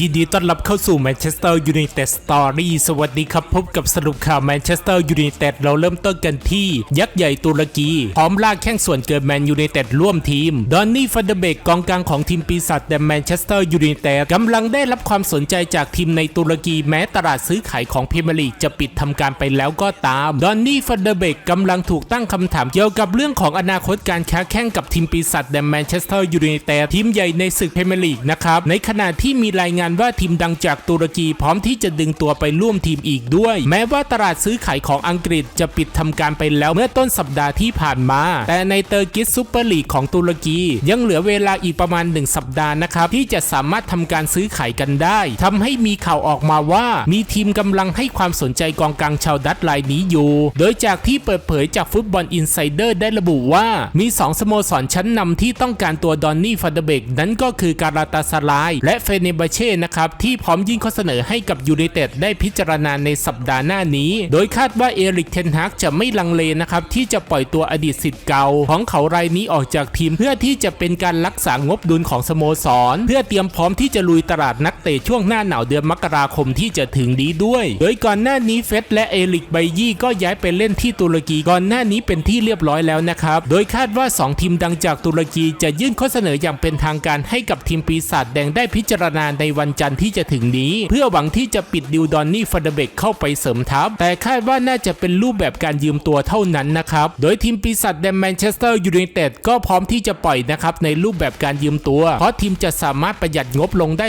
ยินดีต้อนรับเข้าสู่แมนเชสเตอร์ยูไนเต็ดสตอรี่สวัสดีครับ พบกับสรุปข่าวแมนเชสเตอร์ยูไนเต็ดเราเริ่มต้นกันที่ ยักษ์ใหญ่ตุรกี พร้อมลากแข้งส่วนเกินแมนยูไนเต็ดร่วมทีม ดอนนี่ฟันเดเบกกองกลางของทีมปีศาจแดนแมนเชสเตอร์ยูไนเต็ดกำลังได้รับความสนใจจากทีมในตุรกีแม้ตลาดซื้อขายของพรีเมียร์ลีกจะปิดทำการไปแล้วก็ตาม ดอนนี่ฟันเดเบกกำลังถูกตั้งคำถามเกี่ยวกับเรื่องของอนาคตการค้าแข่งกับทีมปีศาจแดนแมนเชสเตอร์ยูไนเต็ดทีมใหญ่ในศึกพรีเมียร์ลีกนะครับในขณะที่มีรายงานว่าทีมดังจากตุรกีพร้อมที่จะดึงตัวไปร่วมทีมอีกด้วย แม้ว่าตลาดซื้อขายของอังกฤษจะปิดทำการไปแล้วเมื่อต้นสัปดาห์ที่ผ่านมา แต่ในเตอร์กิสซูเปอร์ลีกของตุรกี ยังเหลือเวลาอีกประมาณ 1 สัปดาห์นะครับที่จะสามารถทำการซื้อขายกันได้ทำให้มีข่าวออกมาว่า มีทีมกำลังให้ความสนใจกองกลางชาวดัตช์รายนี้อยู่ โดยจากที่เปิดเผยจากฟุตบอลอินไซเดอร์ได้ระบุว่า มี 2 สโมสรชั้นนำที่ต้องการตัวดอนนี่ฟันเดเบกนั้นก็คือการาตาสลายและเฟเนบาเช่นะครับ ที่พร้อมยื่นข้อเสนอให้กับยูไนเต็ดได้พิจารณาในสัปดาห์หน้านี้ โดยคาดว่าเอริกเทนฮากจะไม่ลังเลนะครับที่จะปล่อยตัวอดีตสิทธิ์เก่าของเขารายนี้ออกจากทีมเพื่อที่จะเป็นการรักษางบดุลของสโมสร เพื่อเตรียมพร้อมที่จะลุยตลาดนักเตะช่วงหน้าหนาวเดือนมกราคมที่จะถึงนี้ด้วย โดยก่อนหน้านี้เฟสและเอริกไบยี่ก็ย้ายไปเล่นที่ตุรกีก่อนหน้านี้เป็นที่เรียบร้อยแล้วนะครับ โดยคาดว่า 2 ทีมดังจากตุรกีจะยื่นข้อเสนออย่างเป็นทางการให้กับทีมปีศาจแดงได้พิจารณาในวันจันทร์ที่จะถึงนี้ เพื่อหวังที่จะปิดดิวดอนนี่ฟันเดเบกเข้าไปเสริมทัพ แต่คาดว่าน่าจะเป็นรูปแบบการยืมตัวเท่านั้นนะครับ โดยทีมปีศาจแดงแมนเชสเตอร์ยูไนเต็ดก็พร้อมที่จะปล่อยนะครับในรูปแบบการยืมตัว เพราะทีมจะสามารถประหยัดงบลงได้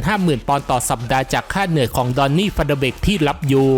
250,000 ปอนด์ต่อสัปดาห์จากค่าเหนื่อยของดอนนี่ฟันเดเบกที่รับอยู่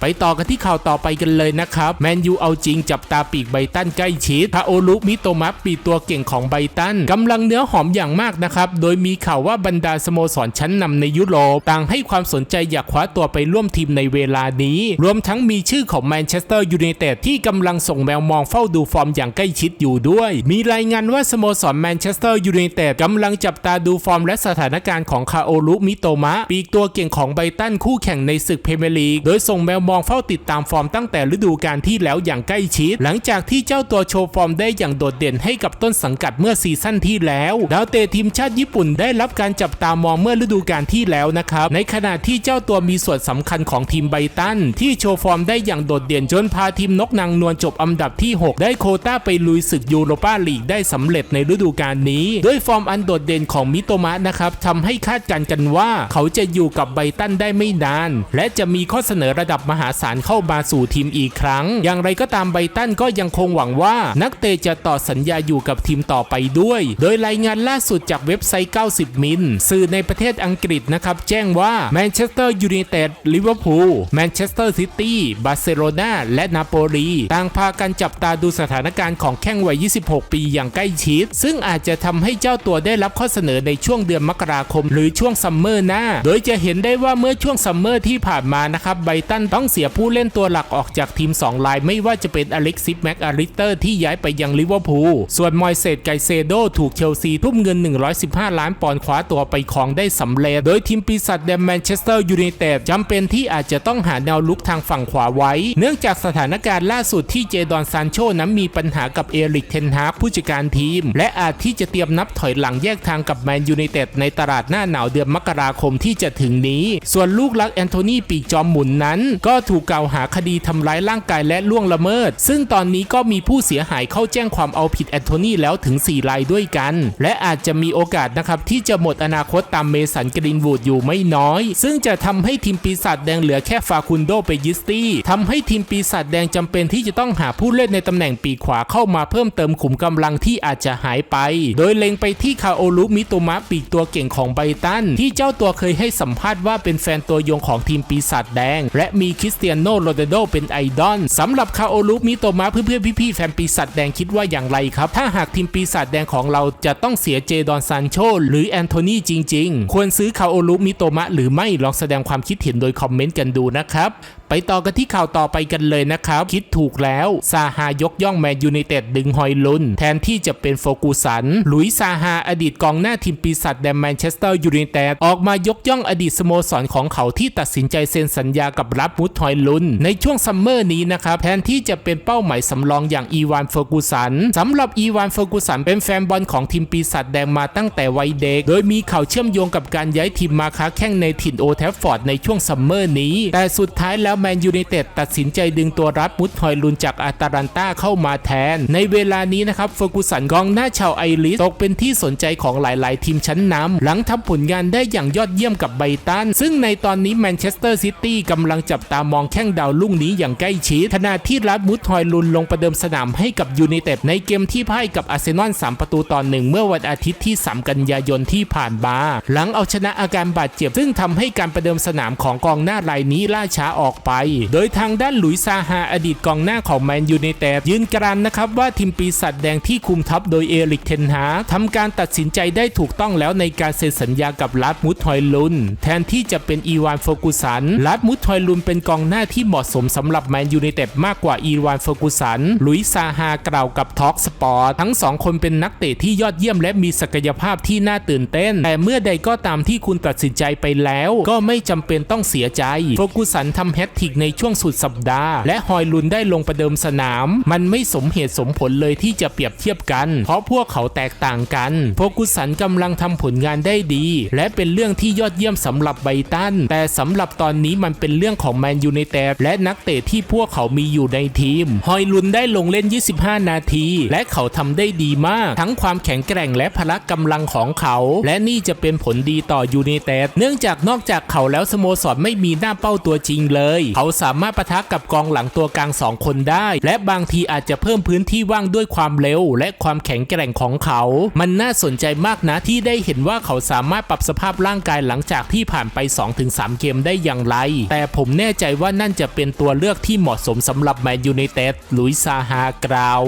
ไปต่อกันที่ข่าวต่อไปกันเลยนะครับแมนยูเอาจริงจับตาปีกไบตันใกล้ชิดพาโอลุมิโตมัสปีตัวเก่งของไบตันกำลังเนื้อหอมอย่างมากนะครับโดยมีข่าวว่าบรรดาสโมสรชั้นนำในยุโรปต่างให้ความสนใจอยากคว้าตัวไปร่วมทีมในเวลานี้ รวมทั้งมีชื่อของแมนเชสเตอร์ยูไนเต็ดที่กำลังส่งแมวมองเฝ้าดูฟอร์มอย่างใกล้ชิดอยู่ด้วย มีรายงานว่าสโมสรแมนเชสเตอร์ยูไนเต็ดกำลังจับตาดูฟอร์มและสถานการณ์ของคาโอลุมิโตมะ ปีกตัวเก่งของไบตันคู่แข่งในศึกเพรเมียร์ลีก โดยส่งแมวมองเฝ้าติดตามฟอร์มตั้งแต่ฤดูกาลที่แล้วอย่างใกล้ชิด หลังจากที่เจ้าตัวโชว์ฟอร์มได้อย่างโดดเด่นให้กับต้นสังกัดเมื่อซีซั่นที่แล้วดาวเตะทีมชาติญี่ปุ่นได้รับการจับตามองเมื่อฤดูกาลที่แล้วนะครับ ในขณะที่เจ้าตัวมีส่วนสำคัญของทีมไบตัน ที่โชว์ฟอร์มได้อย่างโดดเด่นจนพาทีมนกนางนวลจบอันดับที่ 6 ได้โคต้าไปลุยศึกยูโรปาลีกได้สำเร็จในฤดูกาลนี้ด้วยฟอร์มอันโดดเด่นของมิโตมะนะครับทำให้คาดการณ์กันว่า เขาจะอยู่กับไบตันได้ไม่นาน และจะมีข้อเสนอระดับมหาศาลเข้ามาสู่ทีมอีกครั้ง อย่างไรก็ตามไบตันก็ยังคงหวังว่านักเตะจะต่อสัญญาอยู่กับทีมต่อไปด้วย โดยรายงานล่าสุดจากเว็บไซต์ 90 มิลสื่อในประเทศอังกฤษนะครับแจ้งว่าแมนเชสเตอร์ยูไนเต็ดลิเวอร์พูลแมนเชสเตอร์ซิตี้บาร์เซโลนาและนาโปลีต่างพากันจับตาดูสถานการณ์ของแข้งวัย 26 ปีอย่างใกล้ชิด ซึ่งอาจจะทำให้เจ้าตัวได้รับข้อเสนอในช่วงเดือนมกราคม หรือช่วงซัมเมอร์หน้า โดยจะเห็นได้ว่าเมื่อช่วงซัมเมอร์ที่ผ่านมานะครับไบตันต้องเสียผู้เล่นตัวหลักออกจากทีม 2 ลาย ไม่ว่าจะเป็นอเล็กซิสแม็กอาริเตอร์ที่ย้ายไปยังลิเวอร์พูลส่วนมอยเซตไกเซโดถูกเชลซีทุ่มเงิน 115 ล้านปอนด์คว้าตัวไปครองได้สำเร็จ โดยทีมปีศาจแดนแมนเชสเตอร์ยูไนเต็ดจำเป็นที่อาจจะต้องหาแนวลุกทางฝั่งขวาไว้ เนื่องจากสถานการณ์ล่าสุดที่เจดอนซานโชนั้นมีปัญหากับเอริกเทนฮากผู้จัดการทีม และอาจที่จะเตรียมนับถอยหลังแยกทางกับแมนยูไนเต็ดในตลาดหน้าหนาวเดือนมกราคมที่จะถึงนี้ ส่วนลูกรักแอนโทนีปีกจอมหมุนนั้น ก็ถูกกล่าวหาคดีทำร้ายร่างกายและล่วงละเมิด ซึ่งตอนนี้ก็มีผู้เสียหายเข้าแจ้งความเอาผิดแอนโทนีแล้วถึง 4 รายด้วยกัน และอาจจะมีโอกาสนะครับที่จะหมดอนาคตตามเมสันกรินวูดอยู่ไม่น้อย ซึ่งจะทำให้ทีมปีศาจแดงเหลือแค่ฟาคุนโดไปยิสตี้ทำให้ทีมปีศาจแดงจำเป็นที่จะต้องหาผู้เล่นในตำแหน่งปีกขวาเข้ามาเพิ่มเติมขุมกำลังที่อาจจะหายไป โดยเล็งไปที่คาโอรุมิโตมะปีกตัวเก่งของไบตัน ที่เจ้าตัวเคยให้สัมภาษณ์ว่าเป็นแฟนตัวยงของทีมปีศาจแดง และมีคริสเตียโนโรนัลโดเป็นไอดอลสำหรับคาโอรุมิโตมะเพื่อนๆพี่ๆแฟนปีศาจแดงคิดว่าอย่างไรครับ ถ้าหากทีมปีศาจแดงของเราจะต้องเสียเจดอนซานโชหรือแอนโทนีจริง ๆ ควรซื้อคาโอรุมิโตมะหรือไม่ลองแสดงความคิดเห็นโดยคอมเมนต์กันดูนะครับ ไปต่อกันที่ข่าวต่อไปกันเลยนะครับ คิดถูกแล้วซาฮายกย่องแมนยูไนเต็ดดึงฮอยลุน แทนที่จะเป็นโฟกูสัน หลุยซาฮาอดีตกองหน้าทีมปีศาจแดนแมนเชสเตอร์ยูไนเต็ดออกมายกย่องอดีตสโมสรของเขาที่ตัดสินใจเซ็นสัญญากับรับมุดฮอยลุน ในช่วงซัมเมอร์นี้นะครับ แทนที่จะเป็นเป้าหมายสำรองอย่างอีวานเฟอร์กูสันสำหรับอีวานเฟอร์กูสันเป็นแฟนบอลของทีมปีศาจแดงมาตั้งแต่วัยเด็ก โดยมีข่าวเชื่อมโยงกับการย้ายทีมมาค้าแข่งในถิ่นโอแทฟฟอร์ดในช่วงซัมเมอร์นี้ แต่สุดท้ายแล้วแมนยูไนเต็ดตัดสินใจดึงตัวรับมุดฮอยลุนจากอาตาลันตาเข้ามาแทน ในเวลานี้นะครับเฟอร์กูสันกองหน้าชาวไอริสตกเป็นที่สนใจของหลาย ๆ ทีมชั้นนำหลังทำผลงานได้อย่างยอดเยี่ยมกับไบตัน ซึ่งในตอนนี้แมนเชสเตอร์ซิตี้กำลังจับตามองแข้งดาวรุ่งนี้อย่างใกล้ชิดขณะที่รับมุดฮอยลุนลงประเดิมสนามให้กับยูไนเต็ดในเกมที่พ่ายกับอาร์เซนอล3ประตูต่อหนึ่งเมื่อวันอาทิตย์ที่ 3 กันยายนที่ผ่านมาหลังเอาชนะอาการบาดเจ็บซึ่งทำให้การประเดิมสนามของกองหน้ารายนี้ล่าช้าออกไป โดยทางด้านหลุยซาฮาอดีตกองหน้าของแมนยูไนเต็ดยืนกรานนะครับว่าทีมปีศาจแดงที่คุมทัพโดยเอริกเทนฮาทำการตัดสินใจได้ถูกต้องแล้วในการเซ็นสัญญากับลัดมุดฮอยลุน แทนที่จะเป็นอีวานโฟกุสันลัดมุดฮอยลุนเป็นกองหน้าที่เหมาะสมสำหรับแมนยูไนเต็ดมากกว่าอีวานโฟกุสันหลุยซาฮากล่าวกับทอล์กสปอร์ตทั้งสองคนเป็นนักเตะที่ยอดเยี่ยมและมีศักยภาพที่น่าตื่นเต้น แต่เมื่อใดก็ตามที่คุณตัดสินใจไปแล้ว ก็ไม่จำเป็นต้องเสียใจ โฟกุสันทำแฮตทิกในช่วงสุดสัปดาห์ และฮอยลุนได้ลงประเดิมสนาม มันไม่สมเหตุสมผลเลยที่จะเปรียบเทียบกัน เพราะพวกเขาแตกต่างกัน โฟกุสันกำลังทำผลงานได้ดี และเป็นเรื่องที่ยอดเยี่ยมสำหรับไบตัน แต่สำหรับตอนนี้มันเป็นเรื่องของแมนยูไนเต็ดและนักเตะที่พวกเขามีอยู่ในทีม ฮอยลุนได้ลงเล่น 25 นาที และเขาทำได้ดีมาก ทั้งความแข็งแกร่งและพละกำลังของเขา และนี่จะเป็นผลดีต่อยูไนเต็ดเนื่องจากนอกจากเขาแล้วสโมสรไม่มีหน้าเป้าตัวจริงเลยเขาสามารถปะทะกับกองหลังตัวกลางสองคนได้ และบางทีอาจจะเพิ่มพื้นที่ว่างด้วยความเร็ว และความแข็งแกร่งของเขา มันน่าสนใจมากนะที่ได้เห็นว่าเขาสามารถปรับสภาพร่างกายหลังจากที่ผ่านไป 2-3 เกมได้อย่างไร แต่ผมแน่ใจว่านั่นจะเป็นตัวเลือกที่เหมาะสมสำหรับแมนยูไนเต็ดลุยซาฮากราว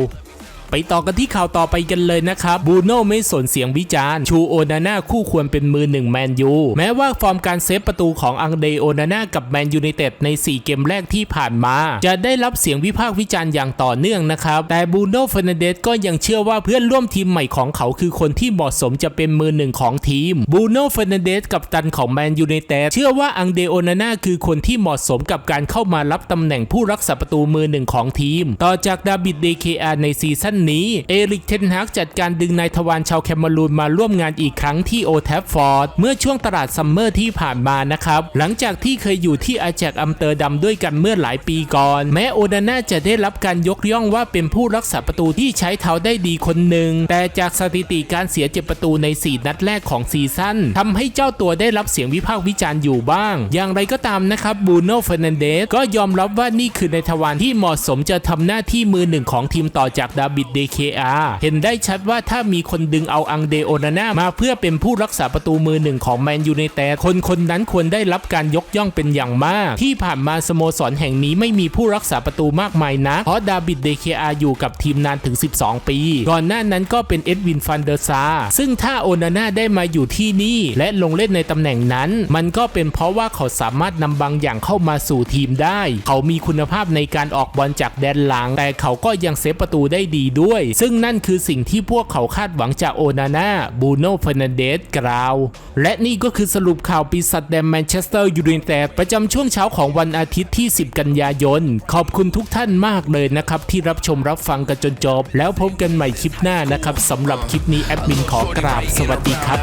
ไปต่อกันที่ข่าวต่อไปกันเลยนะครับบูโน่ไม่สนเสียงวิจารณ์ชูโอนาน่าคู่ควรเป็นมือหนึ่งแมนยูแม้ว่าฟอร์มการเซฟประตูของอังเดโอนาน่ากับแมนยูไนเต็ดใน 4 เกมแรกที่ผ่านมา จะได้รับเสียงวิพากษ์วิจารณ์อย่างต่อเนื่องนะครับ แต่บูโน่เฟรนเดสก็ยังเชื่อว่าเพื่อนร่วมทีมใหม่ของเขาคือคนที่เหมาะสมจะเป็นมือหนึ่งของทีมบูโน่เฟรนเดสกับตันของแมนยูไนเต็ดเชื่อว่าอังเดโอนาน่าคือคนที่เหมาะสมกับการเข้ามารับตำแหน่งผู้รักษาประตูมือหนึ่งของทีม ต่อจากดาบิดเดเคอาในซีซั่นนี้ เอริกเทนฮากจัดการดึงนายทวารชาวแคเมรูนมาร่วมงานอีกครั้งที่โอแทฟฟอร์ดเมื่อช่วงตลาดซัมเมอร์ที่ผ่านมานะครับ หลังจากที่เคยอยู่ที่อาแจกอัมเตอร์ดัมด้วยกันเมื่อหลายปีก่อน แม้โอนาน่าจะได้รับการยกย่องว่าเป็นผู้รักษาประตูที่ใช้เท้าได้ดีคนหนึ่ง แต่จากสถิติการเสียเจ็บประตูใน 4 นัดแรกของซีซั่นทำให้เจ้าตัวได้รับเสียงวิพากษ์วิจารณ์อยู่บ้าง อย่างไรก็ตามนะครับบูโน่เฟรนันเดสก็ยอมรับว่านี่คือในทวารที่เหมาะสมจะทำหน้าที่มือหนึ่งของทีมต่อจากดาบิดดเคอาเห็นได้ชัดว่าถ้ามีคนดึงเอาอังเดโอนาน่ามาเพื่อเป็นผู้รักษาประตูมือหนึ่งของแมนยูไนเต็ดคนคนนั้นควรได้รับการยกย่องเป็นอย่างมาก ที่ผ่านมาสโมสรแห่งนี้ไม่มีผู้รักษาประตูมากมายนักเพราะดาบิดเดเคอาอยู่กับทีมนานถึง 12 ปี ก่อนหน้านั้นก็เป็นเอ็ดวินฟันเดอร์ซาซึ่งถ้าโอนาน่าได้มาอยู่ที่นี่และลงเล่นในตำแหน่งนั้น มันก็เป็นเพราะว่าเขาสามารถนำบางอย่างเข้ามาสู่ทีมได้ เขามีคุณภาพในการออกบอลจากแดนหลัง แต่เขาก็ยังเซฟประตูได้ดีด้วย ซึ่งนั่นคือสิ่งที่พวกเขาคาดหวังจากโอนาน่าบูโน่เฟรนันเดสกล่าว และนี่ก็คือสรุปข่าวปีศาจแดนแมนเชสเตอร์ยูไนเต็ดประจำช่วงเช้าของวันอาทิตย์ที่ 10 กันยายน ขอบคุณทุกท่านมากเลยนะครับ ที่รับชมรับฟังกันจนจบ แล้วพบกันใหม่คลิปหน้านะครับสำหรับคลิปนี้แอดมินขอกราบสวัสดีครับ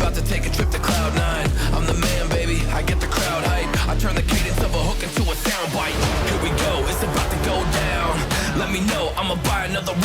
about to take a trip to cloud nine. I'm the man, baby. I get the crowd hype. I turn the cadence of know. I'ma buy another round.